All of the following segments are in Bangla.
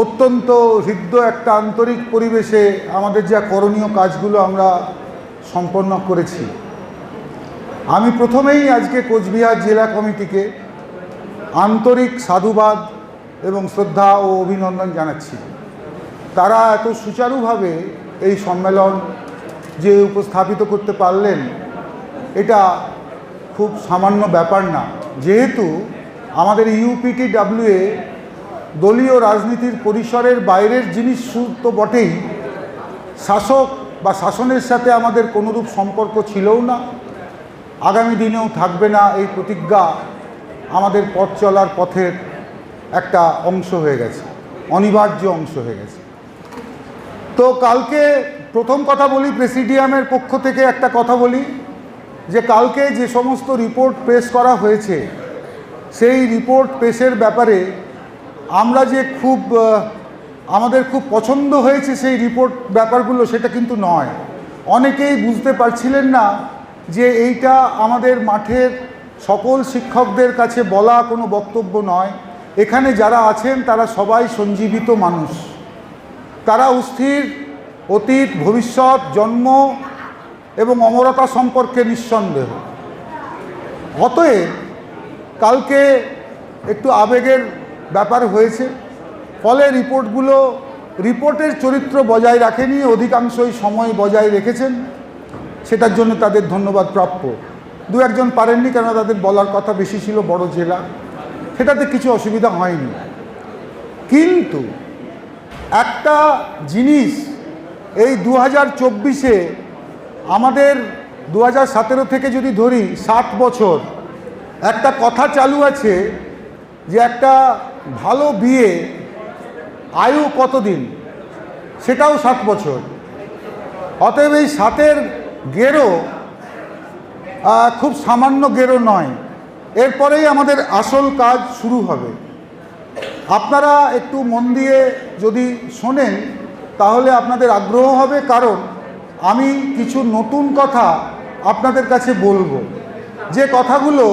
অত্যন্ত হৃদ্য একটা আন্তরিক পরিবেশে আমাদের যা করণীয় কাজগুলো আমরা সম্পন্ন করেছি। আমি প্রথমেই আজকে কোচবিহার জেলা কমিটিকে আন্তরিক সাধুবাদ এবং শ্রদ্ধা ও অভিনন্দন জানাচ্ছি। তারা এত সুচারুভাবে এই সম্মেলন যে উপস্থাপিত করতে পারলেন, এটা খুব সামান্য ব্যাপার না। যেহেতু আমাদের ইউপিটি ডাব্লিউএ দলীয় রাজনীতির পরিসরের বাইরের জিনিস তো বটেই। শাসক বা শাসনের সাথে আমাদের কোনোরূপ সম্পর্ক ছিলও না। আগামী দিনেও থাকবে না এই প্রতিজ্ঞা আমাদের পথ চলার পথের একটা অংশ হয়ে গেছে, অনিবার্য অংশ হয়ে গেছে। তো কালকে প্রথম কথা বলি, প্রেসিডিয়ামের পক্ষ থেকে একটা কথা বলি, যে কালকে যে সমস্ত রিপোর্ট পেশ করা হয়েছে, সেই রিপোর্ট পেশের ব্যাপারে আমরা যে খুব আমাদের খুব পছন্দ হয়েছে সেই রিপোর্ট ব্যাপারগুলো সেটা কিন্তু নয়। অনেকেই বুঝতে পারছিলেন না যে এইটা আমাদের মাঠের সকল শিক্ষকদের কাছে বলা কোনো বক্তব্য নয়। এখানে যারা আছেন তারা সবাই সঞ্জীবিত মানুষ। তারা অস্থির, অতীত, ভবিষ্যৎ, জন্ম এবং অমরতা সম্পর্কে নিঃসন্দেহ। অতএব কালকে একটু আবেগের ব্যাপার হয়েছে। ফলে রিপোর্টগুলো, রিপোর্টের চরিত্র বজায় রাখেনি, অধিকাংশই সময় বজায় রেখেছেন। সেটার জন্য তাদের ধন্যবাদ প্রাপ্য। দু একজন পারেননি কেননা তাদের বলার কথা বেশি ছিল বড় জেলা। সেটাতে কিছু অসুবিধা হয়নি। কিন্তু একটা জিনিস, এই দু হাজার চব্বিশে আমাদের দু হাজার সতেরো থেকে যদি ধরি সাত বছর, একটা কথা চালু আছে যে একটা ভালো বিয়ে আয়ু কতদিন? সেটাও সাত বছর। অতএব এই সাতের গেরো খুব সামান্য গেরো নয়। এরপরেই আমাদের আসল কাজ শুরু হবে। আপনারা একটু মন দিয়ে যদি শোনেন, তাহলে আপনাদের আগ্রহ হবে, কারণ আমি কিছু নতুন কথা আপনাদের কাছে বলব। যে কথাগুলো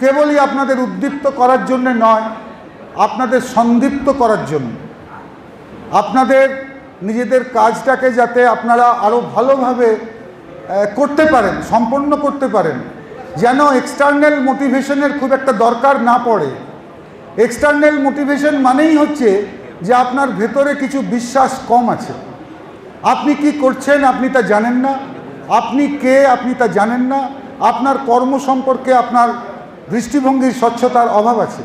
কেবলই আপনাদের উদ্দীপ্ত করার জন্য নয় আপনাদের সন্দীপ্ত করার জন্য। আপনাদের নিজেদের কাজটাকে যাতে আপনারা আরও ভালোভাবে করতে পারেন, সম্পন্ন করতে পারেন। যেন এক্সটার্নাল মোটিভেশনের খুব একটা দরকার না পড়ে। এক্সটার্নাল মোটিভেশন মানেই হচ্ছে যে আপনার ভেতরে কিছু বিশ্বাস কম আছে। আপনি কি করছেন আপনি তা জানেন না। আপনি কে আপনি তা জানেন না। আপনার কর্ম সম্পর্কে আপনার দৃষ্টিভঙ্গির স্বচ্ছতার অভাব আছে।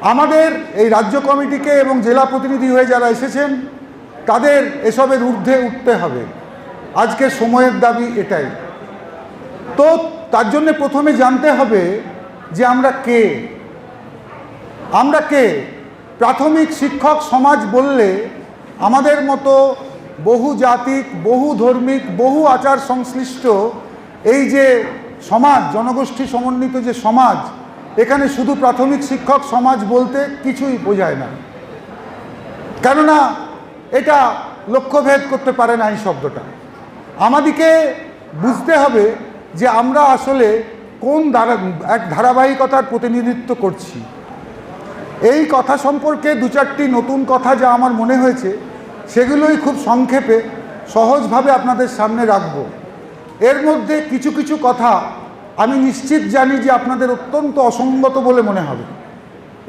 আমাদের এই রাজ্য কমিটিকে এবং জেলা প্রতিনিধি হয়ে যারা এসেছেন, তাদের এসবের ঊর্ধ্বে উঠতে হবে। আজকে সময়ের দাবি এটাই। তো তার জন্য প্রথমে জানতে হবে যে আমরা কে? আমরা কে? প্রাথমিক শিক্ষক সমাজ বললে আমাদের মতো বহু জাতিক বহু ধর্মিক বহু আচার সংশ্লিষ্ট এই যে সমাজ, জনগোষ্ঠী সমন্বিত যে সমাজ এখানে শুধু প্রাথমিক শিক্ষক সমাজ বলতে কিছুই বোঝায় না। কেননা এটা লক্ষ্যভেদ করতে পারে না এই শব্দটা। আমাদিকে বুঝতে হবে যে আমরা আসলে কোন ধারা, এক ধারাবাহিকতার প্রতিনিধিত্ব করছি। এই কথা সম্পর্কে দু চারটি নতুন কথা যা আমার মনে হয়েছে, সেগুলোই খুব সংক্ষেপে সহজভাবে আপনাদের সামনে রাখব। এর মধ্যে কিছু কিছু কথা আমি নিশ্চিত জানি যে আপনাদের অত্যন্ত অসঙ্গত বলে মনে হবে।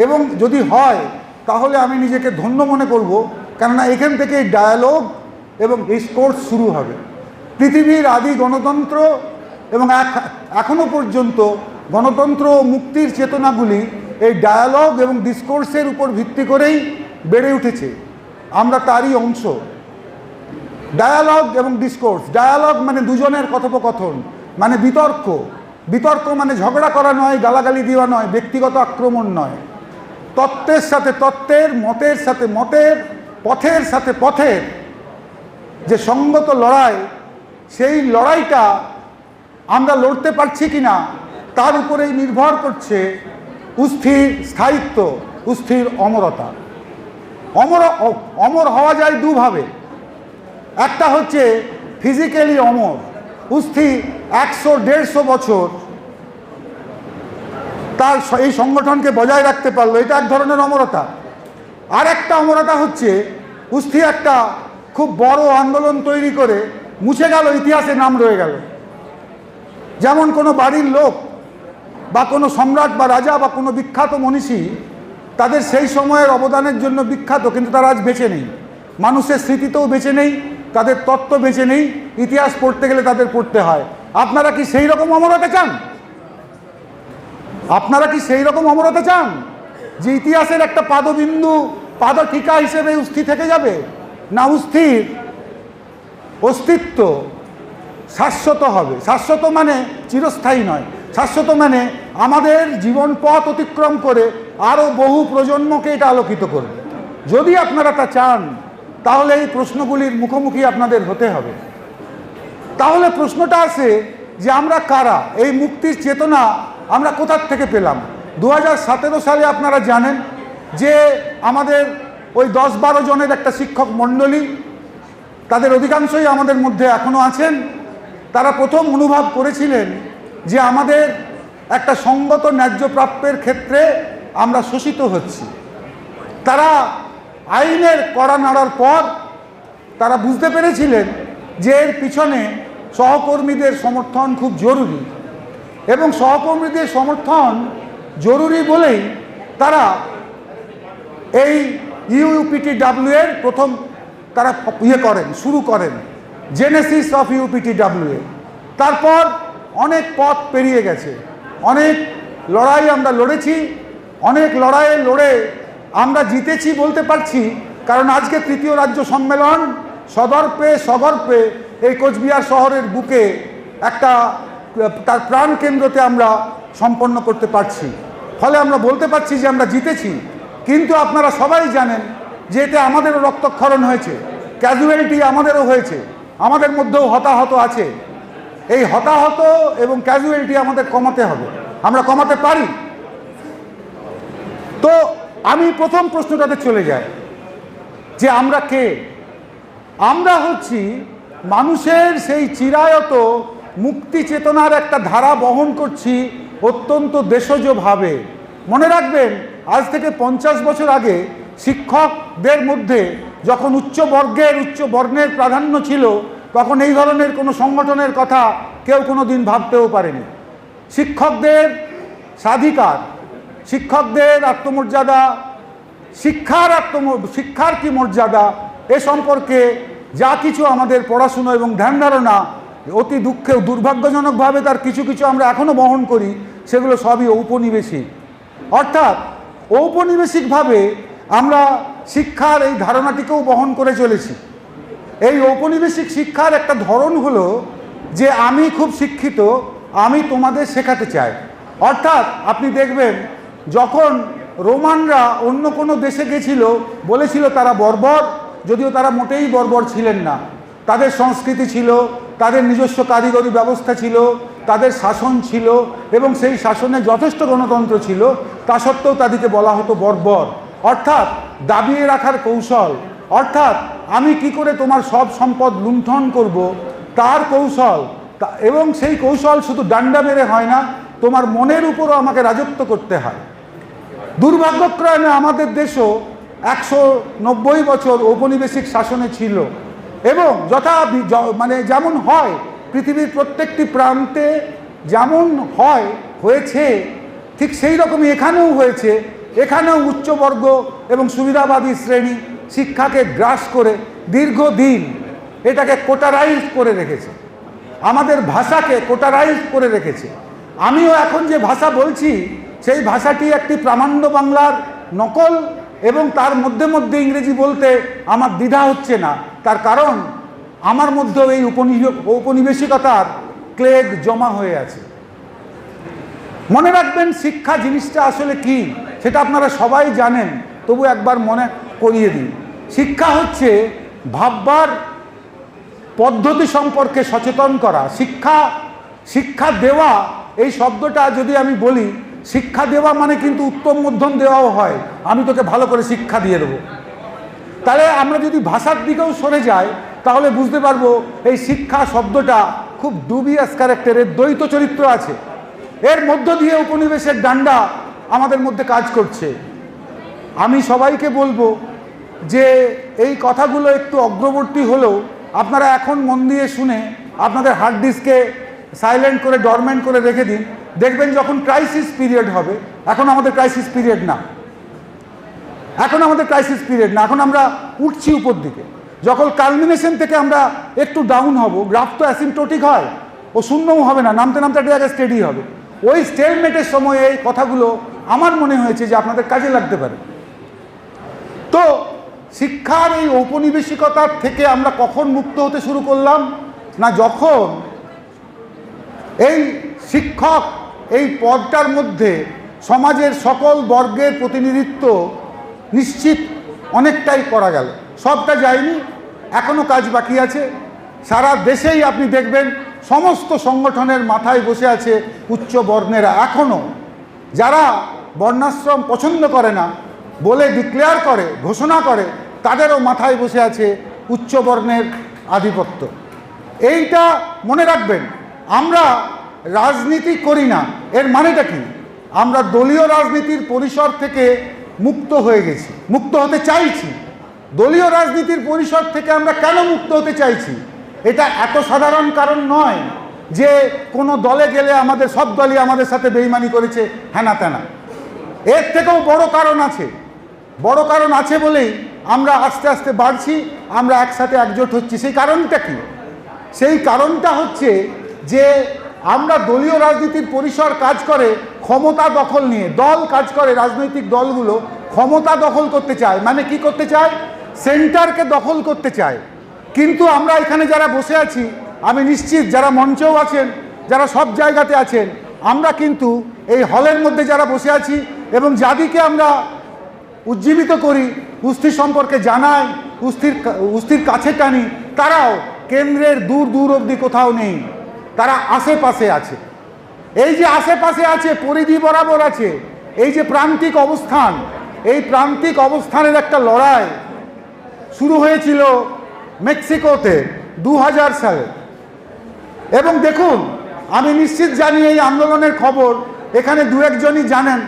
এবং যদি হয়, তাহলে আমি নিজেকে ধন্য মনে করব, কেননা এখান থেকে এই ডায়ালগ এবং এই ডিসকোর্স শুরু হবে। পৃথিবীর আদি গণতন্ত্র এবং এক- এখনও পর্যন্ত গণতন্ত্র ও মুক্তির চেতনাগুলি এই ডায়ালগ এবং ডিসকোর্সের উপর ভিত্তি করেই বেড়ে উঠেছে। আমরা তারই অংশ। ডায়ালগ এবং ডিসকোর্স ডায়ালগ মানে দুজনের কথোপকথন মানে বিতর্ক। বিতর্ক মানে ঝগড়া করা নয়, গালাগালি দেওয়া নয়, ব্যক্তিগত আক্রমণ নয়। তত্ত্বের সাথে তত্ত্বের, মতের সাথে মতের, পথের সাথে পথের যে সঙ্গত লড়াই, সেই লড়াইটা আমরা লড়তে পারছি কি না তার উপরেই নির্ভর করছে উস্থির স্থায়িত্ব, উস্থির অমরতা। অমর অমর হওয়া যায় দুভাবে। একটা হচ্ছে ফিজিক্যালি অমর, উস্থির একশো দেড়শো বছর তার এই সংগঠনকে বজায় রাখতে পারল। এটা এক ধরনের অমরতা। আর একটা অমরতা হচ্ছে, কুস্তি একটা খুব বড় আন্দোলন তৈরি করে মুছে গেল, ইতিহাসে নাম রয়ে গেল। যেমন কোনো বাড়ির লোক বা কোনো সম্রাট বা রাজা বা কোনো বিখ্যাত মনীষী তাদের সেই সময়ের অবদানের জন্য বিখ্যাত, কিন্তু তারা আজ বেঁচে নেই। মানুষের স্মৃতিতেও বেঁচে নেই, তাদের তত্ত্ব বেঁচে নেই, ইতিহাস পড়তে গেলে তাদের পড়তে হয়। আপনারা কি সেই রকম অমরতা চান? আপনারা কি সেই রকম অমরতা চান? যে ইতিহাসের একটা পাদবিন্দু পাদ পাদটিকা হিসেবে উস্থি থেকে যাবে? না উস্থির? অস্তিত্ব শাশ্বত হবে। শাশ্বত মানে চিরস্থায়ী নয়। শাশ্বত মানে আমাদের জীবন পথ অতিক্রম করে আরও বহু প্রজন্মকে এটা আলোকিত করবে। যদি আপনারা তা চান, তাহলে এই প্রশ্নগুলির মুখোমুখি আপনাদের হতে হবে। তাহলে প্রশ্নটা আসে যে আমরা কারা? এই মুক্তির চেতনা আমরা কোথার থেকে পেলাম? দু হাজার সতেরো সালে আপনারা জানেন যে আমাদের ওই দশ বারো জনের একটা শিক্ষক মণ্ডলী, তাদের অধিকাংশই আমাদের মধ্যে এখনও আছেন। তারা প্রথম অনুভব করেছিলেন যে আমাদের একটা সঙ্গত ন্যায্য প্রাপ্যের ক্ষেত্রে আমরা শোষিত হচ্ছি। তারা আইনের কড়া নাড়ার পর তারা বুঝতে পেরেছিলেন যে এর পিছনে সহকর্মীদের সমর্থন খুব জরুরি। এবং সহকর্মীদের সমর্থন জরুরি বলেই তারা এই ইউপিটি ডাব্লিউ এর প্রথম তারা ইয়ে করেন, শুরু করেন। জেনেসিস অফ ইউপিটি ডাব্লিউ এ তারপর অনেক পথ পেরিয়ে গেছে। অনেক লড়াই আমরা লড়েছি। অনেক লড়াইয়ে লড়ে আমরা জিতেছি বলতে পারছি। কারণ আজকে তৃতীয় রাজ্য সম্মেলন সদর্পে সগর্পে এই কোচবিহার শহরের বুকে একটা, তার প্রাণ কেন্দ্রতে আমরা সম্পন্ন করতে পারছি। ফলে আমরা বলতে পারছি যে আমরা জিতেছি। কিন্তু আপনারা সবাই জানেন যে এতে আমাদেরও রক্তক্ষরণ হয়েছে, ক্যাজুয়ালিটি আমাদেরও হয়েছে, আমাদের মধ্যেও হতাহত আছে। এই হতাহত এবং ক্যাজুয়ালিটি আমাদের কমাতে হবে। আমরা কমাতে পারি। তো আমি প্রথম প্রশ্নটাতে চলে যাই যে আমরা কে? আমরা হচ্ছি মানুষের সেই চিরায়ত মুক্তি চেতনার একটা ধারা বহন করছি অত্যন্ত দেশজভাবে। মনে রাখবেন, আজ থেকে পঞ্চাশ বছর আগে শিক্ষকদের মধ্যে যখন উচ্চ বর্গের, উচ্চ বর্ণের প্রাধান্য ছিল, তখন এই ধরনের কোনো সংগঠনের কথা কেউ কোনো দিন ভাবতেও পারেনি। শিক্ষকদের স্বাধিকার, শিক্ষকদের আত্মমর্যাদা, শিক্ষার আত্ম শিক্ষার কি মর্যাদা, এ সম্পর্কে যা কিছু আমাদের পড়াশুনো এবং ধ্যান ধারণা অতি দুঃখে দুর্ভাগ্যজনকভাবে তার কিছু কিছু আমরা এখনও বহন করি, সেগুলো সবই ঔপনিবেশিক। অর্থাৎ ঔপনিবেশিকভাবে আমরা শিক্ষার এই ধারণাটিকেও বহন করে চলেছি। এই ঔপনিবেশিক শিক্ষার একটা ধরন হলো যে আমি খুব শিক্ষিত, আমি তোমাদের শেখাতে চাই। অর্থাৎ আপনি দেখবেন, যখন রোমানরা অন্য কোনো দেশে গেছিল, বলেছিল তারা বর্বর যদিও তারা মোটেই বর্বর ছিলেন না। তাদের সংস্কৃতি ছিল, তাদের নিজস্ব কারিগরি ব্যবস্থা ছিল, তাদের শাসন ছিল এবং সেই শাসনে যথেষ্ট গণতন্ত্র ছিল, তা সত্ত্বেও তাদেরকে বলা হতো বর্বর। অর্থাৎ দাবিয়ে রাখার কৌশল, অর্থাৎ আমি কি করে তোমার সব সম্পদ লুণ্ঠন করব, তার কৌশল এবং সেই কৌশল শুধু ডান্ডা মেরে হয় না, তোমার মনের উপরও আমাকে রাজত্ব করতে হয়। দুর্ভাগ্যক্রমে আমাদের দেশও একশো নব্বই বছর ঔপনিবেশিক শাসনে ছিল। এবং যথা মানে যেমন হয়, পৃথিবীর প্রত্যেকটি প্রান্তে যেমন হয়, হয়েছে, ঠিক সেই রকমই এখানেও হয়েছে। এখানেও উচ্চবর্গ এবং সুবিধাবাদী শ্রেণি শিক্ষাকে গ্রাস করে দীর্ঘদিন এটাকে কোটারাইজ করে রেখেছে। আমাদের ভাষাকে কোটারাইজ করে রেখেছে। আমিও এখন যে ভাষা বলছি, সেই ভাষাটি একটি প্রামাণ্য বাংলার নকল এবং তার মধ্যে মধ্যে ইংরেজি বলতে আমার দ্বিধা হচ্ছে না। তার কারণ, আমার মধ্যেও এই ঔপনিবেশিকতার ক্লেদ জমা হয়ে আছে। মনে রাখবেন, শিক্ষা জিনিসটা আসলে কি, সেটা আপনারা সবাই জানেন, তবু একবার মনে করিয়ে দিন। শিক্ষা হচ্ছে ভাববার পদ্ধতি সম্পর্কে সচেতন করা। শিক্ষা শিক্ষা দেওয়া, এই শব্দটা যদি আমি বলি শিক্ষা দেওয়া মানে কিন্তু উত্তম মধ্যম দেওয়াও হয়। আমি তোকে ভালো করে শিক্ষা দিয়ে দেবো। তাহলে আমরা যদি ভাষার দিকেও সরে যাই, তাহলে বুঝতে পারব এই শিক্ষা শব্দটা খুব ডুবিয়াস ক্যারেক্টারের দ্বৈত চরিত্র আছে। এর মধ্য দিয়ে উপনিবেশের ডান্ডা আমাদের মধ্যে কাজ করছে। আমি সবাইকে বলব যে এই কথাগুলো একটু অগ্রবর্তী হলেও আপনারা এখন মন দিয়ে শুনে আপনাদের হার্ড ডিস্কে সাইলেন্ট করে ডরমেন্ট করে রেখে দিন। দেখবেন যখন ক্রাইসিস পিরিয়ড হবে, এখন আমাদের ক্রাইসিস পিরিয়ড না। এখন আমাদের ক্রাইসিস পিরিয়ড না। এখন আমরা উঠছি উপর দিকে। যখন কালমিনেশন থেকে আমরা একটু ডাউন হব গ্রাফ তো অ্যাসিমটোটিক হয়, ও শূন্যও হবে না, নামতে নামতে একটা জায়গায় স্টেডি হবে। ওই স্টেলমেটের সময় এই কথাগুলো আমার মনে হয়েছে যে আপনাদের কাজে লাগতে পারে। তো শিক্ষার এই ঔপনিবেশিকতার থেকে আমরা কখন মুক্ত হতে শুরু করলাম? না যখন এই শিক্ষক এই পদটার মধ্যে সমাজের সকল বর্গের প্রতিনিধিত্ব নিশ্চিত অনেকটাই করা গেল। সবটা যায়নি এখনও কাজ বাকি আছে। সারা দেশেই আপনি দেখবেন সমস্ত সংগঠনের মাথায় বসে আছে উচ্চ বর্ণেরা। এখনও যারা বর্ণাশ্রম পছন্দ করে না, বলে ডিক্লেয়ার করে, ঘোষণা করে, তাদেরও মাথায় বসে আছে উচ্চবর্ণের আধিপত্য। এইটা মনে রাখবেন, আমরা রাজনীতি করি না। এর মানেটা কি? আমরা দলীয় রাজনীতির পরিসর থেকে মুক্ত হয়ে গেছি, মুক্ত হতে চাইছি। দলীয় রাজনীতির পরিসর থেকে আমরা কেন মুক্ত হতে চাইছি? এটা এত সাধারণ কারণ নয় যে কোনো দলে গেলে আমাদের, সব দলই আমাদের সাথে বেইমানি করেছে হ্যানা ত্যানা এর থেকেও বড় কারণ আছে। বড় কারণ আছে বলেই আমরা আস্তে আস্তে বাড়ছি, আমরা একসাথে একজোট হচ্ছি। সেই কারণটা কি? সেই কারণটা হচ্ছে যে আমরা দলীয় রাজনীতির পরিসর কাজ করে, ক্ষমতা দখল নিয়ে, দল কাজ করে, রাজনৈতিক দলগুলো ক্ষমতা দখল করতে চায়। মানে কি করতে চায়? সেন্টারকে দখল করতে চায়। কিন্তু আমরা এখানে যারা বসে আছি, আমি নিশ্চিত যারা মঞ্চেও আছেন, যারা সব জায়গাতে আছেন, আমরা কিন্তু এই হলের মধ্যে যারা বসে আছি এবং যাদিকে আমরা উজ্জীবিত করি কুস্তি সম্পর্কে জানাই, কুস্তির কুস্তির কাছে টানি, তারাও কেন্দ্রের দূর দূর অবধি কোথাও নেই। তারা আশেপাশে আছে। এই যে আশেপাশে আছে, পরিধি বরাবর আছে, এই যে প্রান্তিক অবস্থান, এই প্রান্তিক অবস্থানের একটা লড়াই শুরু হয়েছিল মেক্সিকোতে দু হাজার সালে। এবং দেখুন, আমি নিশ্চিত জানি এই আন্দোলনের খবর, এখানে দু একজনই জানেন,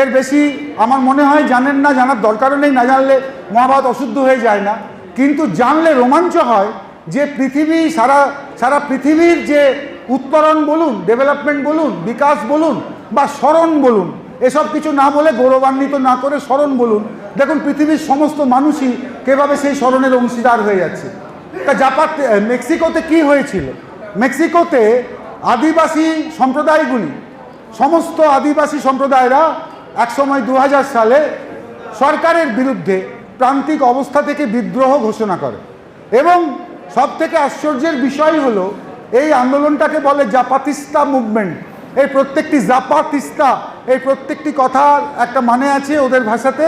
এর বেশি আমার মনে হয় জানেন না, জানার দরকারও নেই, না জানলে মহাভারত অশুদ্ধ হয়ে যায় না। কিন্তু জানলে রোমাঞ্চ হয় যে পৃথিবী সারা সারা পৃথিবীর যে উত্তরণ বলুন ডেভেলপমেন্ট বলুন, বিকাশ বলুন বা স্মরণ বলুন, এসব কিছু না বলে গৌরবান্বিত না করে স্মরণ বলুন, দেখুন পৃথিবীর সমস্ত মানুষই কীভাবে সেই স্মরণের অংশীদার হয়ে যাচ্ছে। তা জাপাত মেক্সিকোতে কি হয়েছিল? মেক্সিকোতে আদিবাসী সম্প্রদায়গুলি, সমস্ত আদিবাসী সম্প্রদায়রা একসময় দু হাজার সালে সরকারের বিরুদ্ধে প্রান্তিক অবস্থা থেকে বিদ্রোহ ঘোষণা করে এবং সব থেকে আশ্চর্যের বিষয় হলো, এই আন্দোলনটাকে বলে জাপাতিস্তা মুভমেন্ট। এই প্রত্যেকটি জাপাতিস্তা, এই প্রত্যেকটি কথার একটা মানে আছে ওদের ভাষাতে,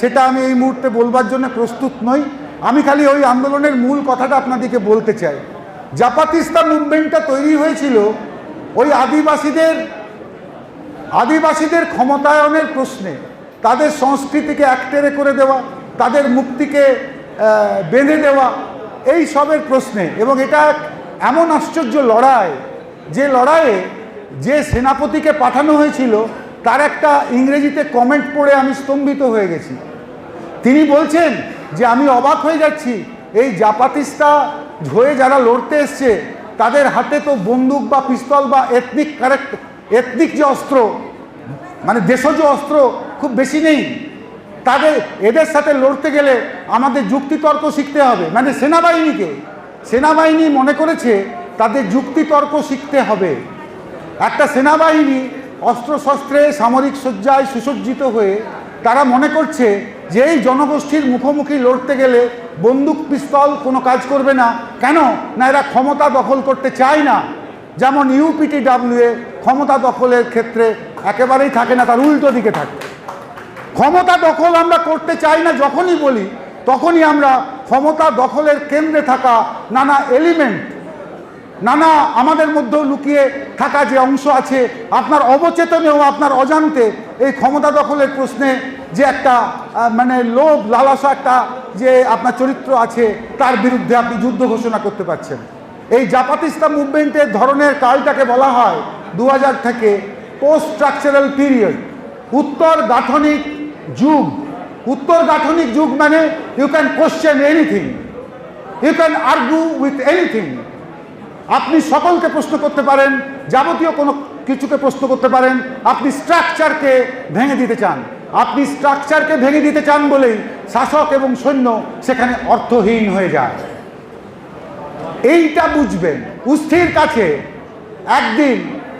সেটা আমি এই মুহূর্তে বলবার জন্য প্রস্তুত নই। আমি খালি ওই আন্দোলনের মূল কথাটা আপনাদেরকে বলতে চাই। জাপাতিস্তা মুভমেন্টটা তৈরি হয়েছিল ওই আদিবাসীদের আদিবাসীদের ক্ষমতায়নের প্রশ্নে। তাদের সংস্কৃতিকে একটেরে করে দেওয়া, তাদের মুক্তিকে বেঁধে দেওয়া এই সবের প্রশ্নে, এবং এটা এমন আশ্চর্য লড়াই, যে লড়াইয়ে যে সেনাপতিকে পাঠানো হয়েছিল, তার একটা ইংরেজিতে কমেন্ট পড়ে আমি স্তম্ভিত হয়ে গেছি। তিনি বলছেন যে, আমি অবাক হয়ে যাচ্ছি, এই জাপাতিস্তা হয়ে যারা লড়তে এসছে, তাদের হাতে তো বন্দুক বা পিস্তল বা এথনিক কারেক্ট এথনিক যে অস্ত্র মানে দেশজ অস্ত্র খুব বেশি নেই। তাদের, এদের সাথে লড়তে গেলে আমাদের যুক্তিতর্ক শিখতে হবে। মানে সেনাবাহিনীকে, সেনাবাহিনী মনে করেছে তাদের যুক্তিতর্ক শিখতে হবে। একটা সেনাবাহিনী অস্ত্রশস্ত্রে সামরিক সজ্জায় সুসজ্জিত হয়ে তারা মনে করছে যে এই জনগোষ্ঠীর মুখোমুখি লড়তে গেলে বন্দুক, পিস্তল কোনো কাজ করবে না। কেন? না, এরা ক্ষমতা দখল করতে চায় না। যেমন ইউপিটিডাব্লিউএ ক্ষমতা দখলের ক্ষেত্রে একেবারেই থাকে না, তার উল্টো দিকে থাকে। ক্ষমতা দখল আমরা করতে চাই না যখনই বলি, তখনই আমরা ক্ষমতা দখলের কেন্দ্রে থাকা নানা এলিমেন্ট নানা আমাদের মধ্যেও লুকিয়ে থাকা যে অংশ আছে, আপনার অবচেতনেও, আপনার অজান্তে এই ক্ষমতা দখলের প্রশ্নে যে একটা মানে লোভ, লালসা একটা যে আপনার চরিত্র আছে, তার বিরুদ্ধে আপনি যুদ্ধ ঘোষণা করতে পারছেন। এই জাপাতিস্তা মুভমেন্টের ধরনের কালটাকে বলা হয় দু হাজার থেকে পোস্ট স্ট্রাকচারাল পিরিয়ড উত্তর গাঠনিক যুগ, উত্তর গাঠনিক যুগ মানে you can question anything you can argue with anything আপনি সকলকে প্রশ্ন করতে পারেন, যাবতীয় কোনো কিছুকে প্রশ্ন করতে পারেন, আপনি স্ট্রাকচারকে ভেঙে দিতে চান। আপনি স্ট্রাকচারকে ভেঙে দিতে চান বলেই শাসক এবং সৈন্য সেখানে অর্থহীন হয়ে যায়। এইটা বুঝবেন, উস্থির কাছে একদিন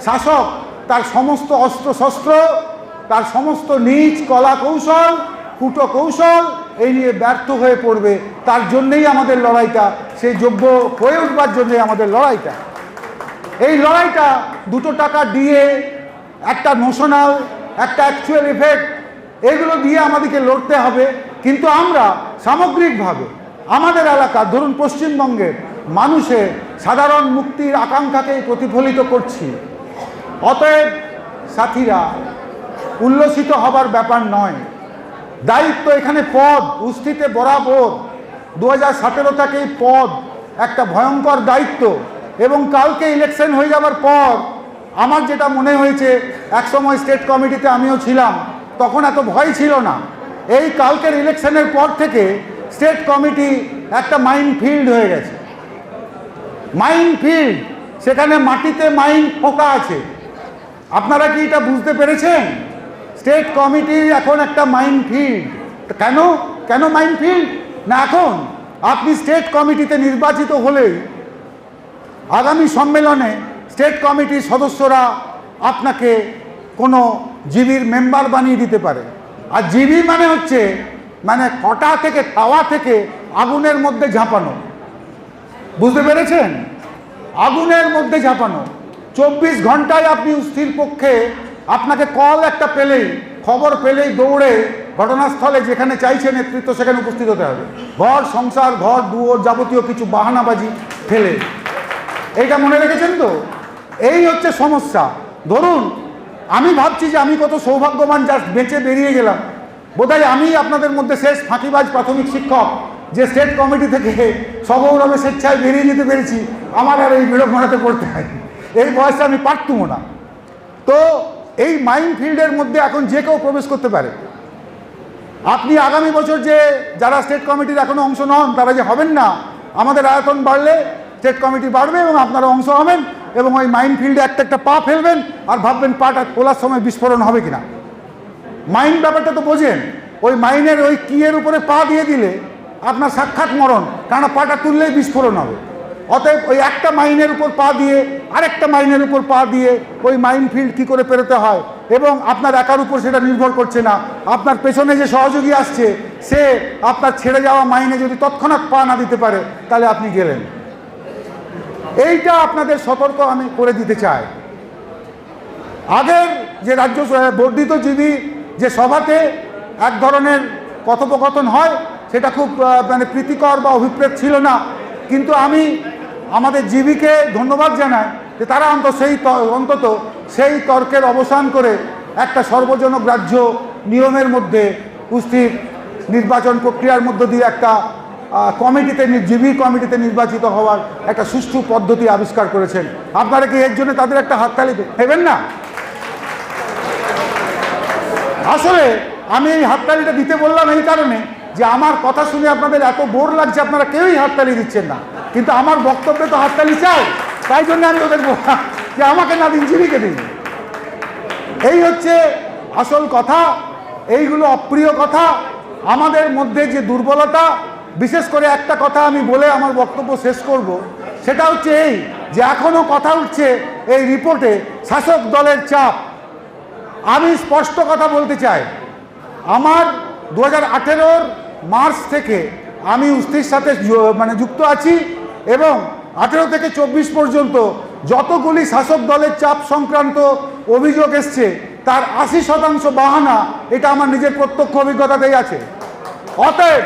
শাসক তার সমস্ত অস্ত্র শস্ত্র তার সমস্ত নিজ কলা কৌশল কুটো কৌশল এই নিয়ে ব্যর্থ হয়ে পড়বে। তার জন্যেই আমাদের লড়াইটা, সেই যোগ্য হয়ে উঠবার জন্যই আমাদের লড়াইটা। এই লড়াইটা দুটো টাকা দিয়ে, একটা নোশনাল একটা অ্যাকচুয়াল এফেক্ট এগুলো দিয়ে আমাদেরকে লড়তে হবে। কিন্তু আমরা সামগ্রিকভাবে আমাদের এলাকা, ধরুন পশ্চিমবঙ্গের মানুষের সাধারণ মুক্তির আকাঙ্ক্ষাকেই প্রতিফলিত করছি। অতএব, সাথীরা উল্লসিত হবার ব্যাপার নয়। দায়িত্ব এখানে পদ, উস্থিতে বরাবর। দু হাজার থেকেই পদ, একটা ভয়ঙ্কর দায়িত্ব। এবং কালকে ইলেকশন হয়ে যাবার পর, আমার যেটা মনে হয়েছে, একসময় স্টেট কমিটিতে আমিও ছিলাম, তখন এত ভয় ছিল না। এই কালকের ইলেকশনের পর থেকে স্টেট কমিটি একটা মাইন ফিল্ড হয়ে গেছে। মাইন ফিল্ড সেখানে মাটিতে মাইন পোকা আছে। আপনারা কি এটা বুঝতে পেরেছেন? স্টেট কমিটির এখন একটা মাইন ফিল্ড কেন? কেন মাইন ফিল্ড না, এখন আপনি স্টেট কমিটিতে নির্বাচিত হলেই আগামী সম্মেলনে স্টেট কমিটির সদস্যরা আপনাকে কোনো জিবির মেম্বার বানিয়ে দিতে পারে। আর জিবি মানে হচ্ছে মানে কটা থেকে তাওয়া থেকে আগুনের মধ্যে ঝাঁপানো। বুঝতে পেরেছেন? আগুনের মধ্যে ঝাঁপানো। চব্বিশ ঘন্টায় আপনি স্থির পক্ষে আপনাকে কল একটা পেলেই, খবর পেলেই দৌড়ে ঘটনাস্থলে যেখানে চাইছে নেতৃত্ব সেখানে উপস্থিত হতে হবে। ঘর, সংসার, ঘর, দুয়ার যাবতীয় কিছু বাহানাবাজি ফেলে। এইটা মনে রেখেছেন তো? এই হচ্ছে সমস্যা। ধরুন, আমি ভাবছি যে আমি কত সৌভাগ্যবান জাস্ট বেঁচে বেরিয়ে গেলাম। বোধহয় আমি আপনাদের মধ্যে শেষ ফাঁকিবাজ প্রাথমিক শিক্ষক, যে স্টেট কমিটি থেকে সগৌরবে স্বেচ্ছায় বেরিয়ে যেতে পেরেছি। আমার আর এই বিড়ম্বনাতে পড়তে হয়। এই বয়সে আমি পারতুমও না। তো এই মাইন ফিল্ডের মধ্যে এখন যে কেউ প্রবেশ করতে পারে। আপনি আগামী বছর যে, যারা স্টেট কমিটির এখনও অংশ নন, তারা যে হবেন না, আমাদের আয়তন বাড়লে স্টেট কমিটি বাড়বে এবং আপনারা অংশ হবেন এবং ওই মাইন ফিল্ডে একটা একটা পা ফেলবেন আর ভাববেন পাটা তোলার সময় বিস্ফোরণ হবে কিনা। মাইন ব্যাপারটা তো বোঝেন, ওই মাইনের ওই কিয়ের উপরে পা দিয়ে দিলে আপনার সাক্ষাৎ মরণ কারণ পাটা তুললেই বিস্ফোরণ হবে। অতএব ওই একটা মাইনের উপর পা দিয়ে, আরেকটা মাইনের উপর পা দিয়ে ওই মাইন ফিল্ড কী করে পেরোতে হয়? এবং আপনার একার উপর সেটা নির্ভর করছে না। আপনার পেছনে যে সহযোগী আসছে, সে আপনার ছেড়ে যাওয়া মাইনে যদি তৎক্ষণাৎ পা না দিতে পারে, তাহলে আপনি গেলেন। এইটা আপনাদের সতর্ক আমি করে দিতে চাই। আগের যে রাজ্য স- বর্ধিত জীবী যে সভাতে এক ধরনের কথোপকথন হয়, সেটা খুব মানে প্রীতিকর বা অভিপ্রেত ছিল না। কিন্তু আমি আমাদের জীবীকে ধন্যবাদ জানায় যে তারা অন্তত সেই অন্তত সেই তর্কের অবসান করে একটা সর্বজনগ্রাহ্য নিয়মের মধ্যে উপস্থিত নির্বাচন প্রক্রিয়ার মধ্য দিয়ে একটা কমিটিতে জিবি কমিটিতে নির্বাচিত হওয়ার একটা সুষ্ঠু পদ্ধতি আবিষ্কার করেছেন। আপনারা কি এর জন্য তাদের একটা হাততালি দেবেন না? আসলে আমি এই হাততালিটা দিতে বললাম এই কারণে যে আমার কথা শুনে আপনাদের এত বোর লাগছে, আপনারা কেউই হাততালি দিচ্ছেন না। কিন্তু আমার বক্তব্যে তো হাততালি চাই। তাই জন্য আমি ওদের যে আমাকে না দিন জিবিকে দিন। এই হচ্ছে আসল কথা, এইগুলো অপ্রিয় কথা। আমাদের মধ্যে যে দুর্বলতা, বিশেষ করে একটা কথা আমি বলে আমার বক্তব্য শেষ করব, সেটা হচ্ছে এই যে এখনও কথা উঠছে এই রিপোর্টে শাসক দলের চাপ। আমি স্পষ্ট কথা বলতে চাই, আমার দু হাজার মার্চ থেকে আমি উস্তির সাথে মানে যুক্ত আছি এবং আঠেরো থেকে চব্বিশ পর্যন্ত যতগুলি শাসক দলের চাপ সংক্রান্ত অভিযোগ এসছে, তার আশি শতাংশ বাহানা এটা আমার নিজের প্রত্যক্ষ অভিজ্ঞতাতেই আছে। অতএব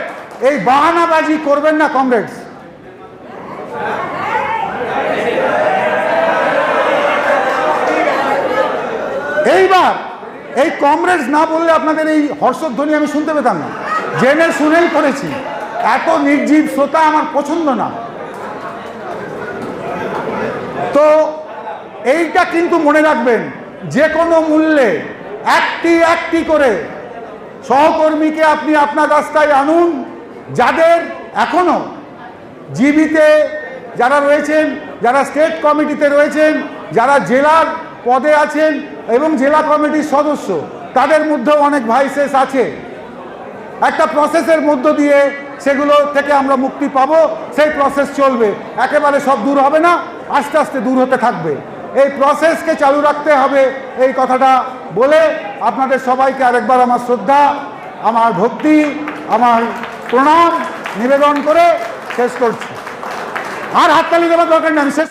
এই বাহানাবাজি করবেন না কংগ্রেস। এইবার, এই কংগ্রেস না বললে আপনাদের এই হর্ষধ্বনি আমি শুনতে পেতাম না। জেনে শুনেই করেছি। এত নির্জীব শ্রোতা আমার পছন্দ না। তো এইটা কিন্তু মনে রাখবেন, যে কোনো মূল্যে একটি একটি করে সহকর্মীকে আপনি আপনার রাস্তায় আনুন, যাদের এখনও জীবিতে যারা রয়েছেন, যারা স্টেট কমিটিতে রয়েছেন, যারা জেলার পদে আছেন এবং জেলা কমিটির সদস্য, তাদের মধ্যেও অনেক ভাইসেস আছে। একটা প্রসেসের মধ্য দিয়ে সেগুলো থেকে আমরা মুক্তি পাবো, সেই প্রসেস চলবে। একেবারে সব দূর হবে না, আস্তে আস্তে দূর হতে থাকবে। এই প্রসেসকে চালু রাখতে হবে, এই কথাটা বলে আপনাদের সবাইকে আরেকবার আমার শ্রদ্ধা, আমার ভক্তি, আমার প্রণাম নিবেদন করে শেষ করছি। আর হাততালি দেওয়ার দরকার নেই, আমি শেষ